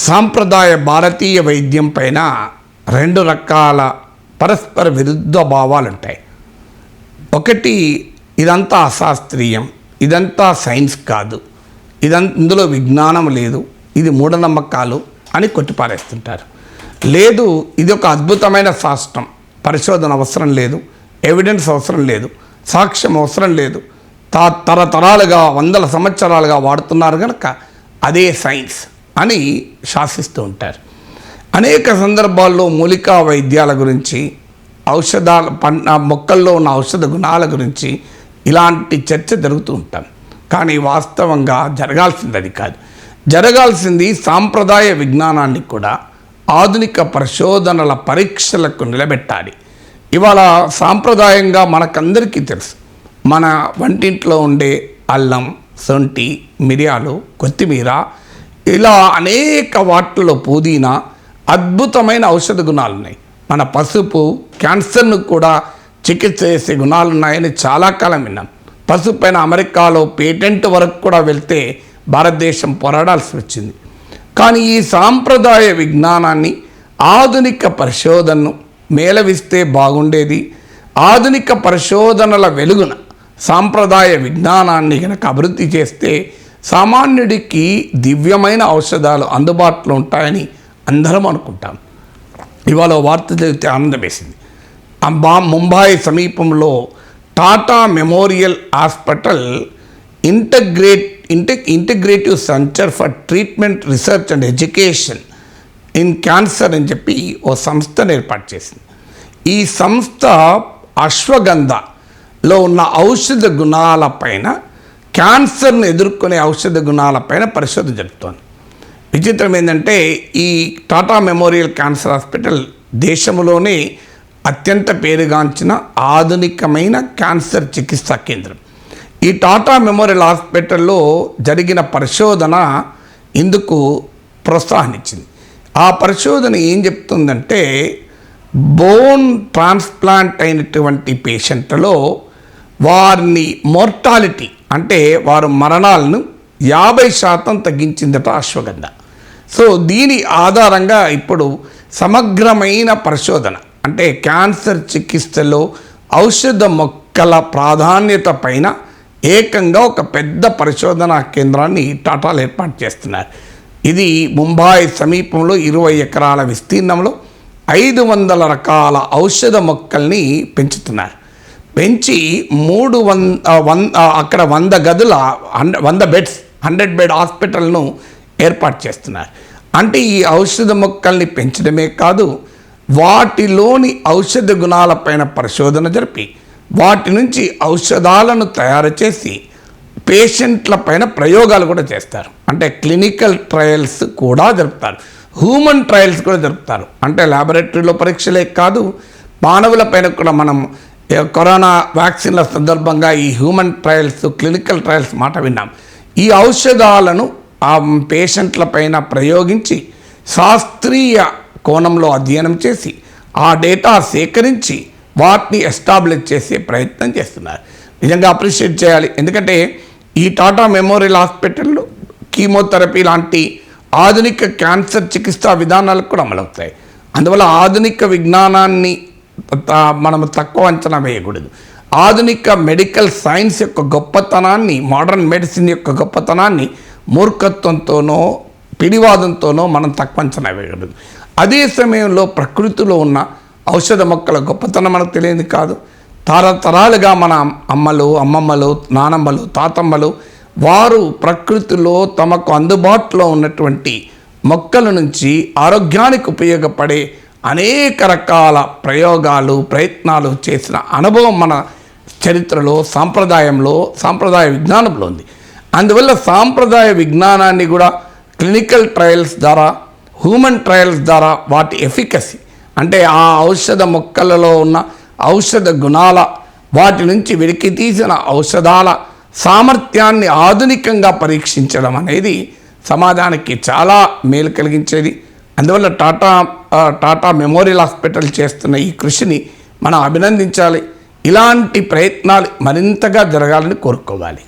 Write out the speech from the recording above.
సాంప్రదాయ భారతీయ వైద్యం పైన రెండు రకాల పరస్పర విరుద్ధ భావాలు ఉంటాయి ఒకటి ఇదంతా అశాస్త్రీయం ఇదంతా సైన్స్ కాదు ఇదం ఇందులో విజ్ఞానం లేదు ఇది మూఢనమ్మకాలు అని కొట్టిపారేస్తుంటారు. లేదు ఇది ఒక అద్భుతమైన శాస్త్రం పరిశోధన అవసరం లేదు ఎవిడెన్స్ అవసరం లేదు సాక్ష్యం అవసరం లేదు తా తరతరాలుగా వందల సంవత్సరాలుగా వాడుతున్నారు కనుక అదే సైన్స్. అని శాసిస్తూ ఉంటారు. అనేక సందర్భాల్లో మూలికా వైద్యాల గురించి ఔషధాల పంట మొక్కల్లో ఉన్న ఔషధ గుణాల గురించి ఇలాంటి చర్చ జరుగుతూ ఉంటాం. కానీ వాస్తవంగా జరగాల్సింది అది కాదు. జరగాల్సింది సాంప్రదాయ విజ్ఞానాన్ని కూడా ఆధునిక పరిశోధనల పరీక్షలకు నిలబెట్టాలి. ఇవాళ సాంప్రదాయంగా మనకందరికీ తెలుసు. మన వంటింట్లో ఉండే అల్లం సొంటి మిరియాలు కొత్తిమీర ఇలా అనేక వాటిలో పుదీనా అద్భుతమైన ఔషధ గుణాలు ఉన్నాయి. మన పసుపు క్యాన్సర్ను కూడా చికిత్స చేసే గుణాలు ఉన్నాయని చాలా కాలం విన్నాం. పసుపు పైన అమెరికాలో పేటెంట్ వరకు కూడా వెళ్తే భారతదేశం పోరాడాల్సి వచ్చింది. కానీ ఈ సాంప్రదాయ విజ్ఞానాన్ని ఆధునిక పరిశోధనను మేలవిస్తే బాగుండేది. ఆధునిక పరిశోధనల వెలుగున సాంప్రదాయ విజ్ఞానాన్ని కనుక అభివృద్ధి చేస్తే సామాన్యుడికి దివ్యమైన ఔషధాలు అందుబాటులో ఉంటాయని అందరం అనుకుంటాం. ఇవాళ వార్త చదివితే ఆనందం వేసింది అంబా ముంబాయి సమీపంలో టాటా మెమోరియల్ హాస్పిటల్ ఇంటగ్రేట్ ఇంట integrative centre for treatment research and education in cancer అని చెప్పి ఓ సంస్థను ఏర్పాటు చేసింది. ఈ సంస్థ అశ్వగంధలో ఉన్న ఔషధ గుణాలపైన క్యాన్సర్ను ఎదుర్కొనే ఔషధ గుణాలపైన పరిశోధన జరుపుతోంది విచిత్రం ఏంటంటే ఈ టాటా మెమోరియల్ క్యాన్సర్ హాస్పిటల్ దేశంలోనే అత్యంత పేరుగాంచిన ఆధునికమైన క్యాన్సర్ చికిత్సా కేంద్రం. ఈ టాటా మెమోరియల్ హాస్పిటల్లో జరిగిన పరిశోధన ఇందుకు ప్రోత్సాహనిచ్చింది. ఆ పరిశోధన ఏం చెప్తుందంటే బోన్ ట్రాన్స్ప్లాంట్ అయినటువంటి పేషెంట్లో వారిని మోర్టాలిటీ అంటే వారు మరణాలను యాభై శాతం తగ్గించిందట అశ్వగంధ. సో దీని ఆధారంగా ఇప్పుడు సమగ్రమైన పరిశోధన అంటే క్యాన్సర్ చికిత్సలో ఔషధ మొక్కల ప్రాధాన్యత పైన ఏకంగా ఒక పెద్ద పరిశోధనా కేంద్రాన్ని టాటాలు ఏర్పాటు చేస్తున్నారు. ఇది ముంబాయి సమీపంలో ఇరవై ఎకరాల విస్తీర్ణంలో ఐదు వందల రకాల ఔషధ మొక్కల్ని పెంచుతున్నారు. పెంచి మూడు వంద వంద అక్కడ వంద గదుల హండ్రె వంద బెడ్స్ హండ్రెడ్ బెడ్ హాస్పిటల్ను ఏర్పాటు చేస్తున్నారు. అంటే ఈ ఔషధ మొక్కల్ని పెంచడమే కాదు వాటిలోని ఔషధ గుణాలపైన పరిశోధన జరిపి వాటి నుంచి ఔషధాలను తయారు చేసి పేషెంట్ల పైన ప్రయోగాలు కూడా చేస్తారు. అంటే క్లినికల్ ట్రయల్స్ కూడా జరుపుతారు. హ్యూమన్ ట్రయల్స్ కూడా జరుపుతారు. అంటే ల్యాబొరేటరీలో పరీక్షలే కాదు మానవుల పైన కూడా మనం కరోనా వ్యాక్సిన్ల సందర్భంగా ఈ హ్యూమన్ ట్రయల్స్ క్లినికల్ ట్రయల్స్ మాట విన్నాం. ఈ ఔషధాలను ఆ పేషెంట్ల పైన ప్రయోగించి శాస్త్రీయ కోణంలో అధ్యయనం చేసి ఆ డేటా సేకరించి వాటిని ఎస్టాబ్లిష్ చేసే ప్రయత్నం చేస్తున్నారు. నిజంగా అప్రిషియేట్ చేయాలి. ఎందుకంటే ఈ టాటా మెమోరియల్ హాస్పిటల్లో కీమోథెరపీ లాంటి ఆధునిక క్యాన్సర్ చికిత్సా విధానాలకు కూడా అమలవుతాయి. అందువల్ల ఆధునిక విజ్ఞానాన్ని మనము తక్కువ అంచనా వేయకూడదు. ఆధునిక మెడికల్ సైన్స్ యొక్క గొప్పతనాన్ని మోడర్న్ మెడిసిన్ యొక్క గొప్పతనాన్ని మూర్ఖత్వంతోనో పిడివాదంతోనో మనం తక్కువ అంచనా వేయకూడదు. అదే సమయంలో ప్రకృతిలో ఉన్న ఔషధ మొక్కల గొప్పతనం మనకు తెలియదు కాదు. తరతరాలుగా మన అమ్మలు అమ్మమ్మలు నానమ్మలు తాతమ్మలు వారు ప్రకృతిలో తమకు అందుబాటులో ఉన్నటువంటి మొక్కల నుంచి ఆరోగ్యానికి ఉపయోగపడే అనేక రకాల ప్రయోగాలు ప్రయత్నాలు చేసిన అనుభవం మన చరిత్రలో సాంప్రదాయంలో సాంప్రదాయ విజ్ఞానంలో ఉంది. అందువల్ల సాంప్రదాయ విజ్ఞానాన్ని కూడా క్లినికల్ ట్రయల్స్ ద్వారా హ్యూమన్ ట్రయల్స్ ద్వారా వాటి ఎఫికసీ అంటే ఆ ఔషధ మొక్కలలో ఉన్న ఔషధ గుణాల వాటి నుంచి వెలికి తీసిన ఔషధాల సామర్థ్యాన్ని ఆధునికంగా పరీక్షించడం అనేది సమాజానికి చాలా మేలు కలిగించేది. అందువల్ల టాటా టాటా మెమోరియల్ హాస్పిటల్ చేస్తున్న ఈ కృషిని మనం అభినందించాలి. ఇలాంటి ప్రయత్నాలు మరింతగా జరగాలని కోరుకోవాలి.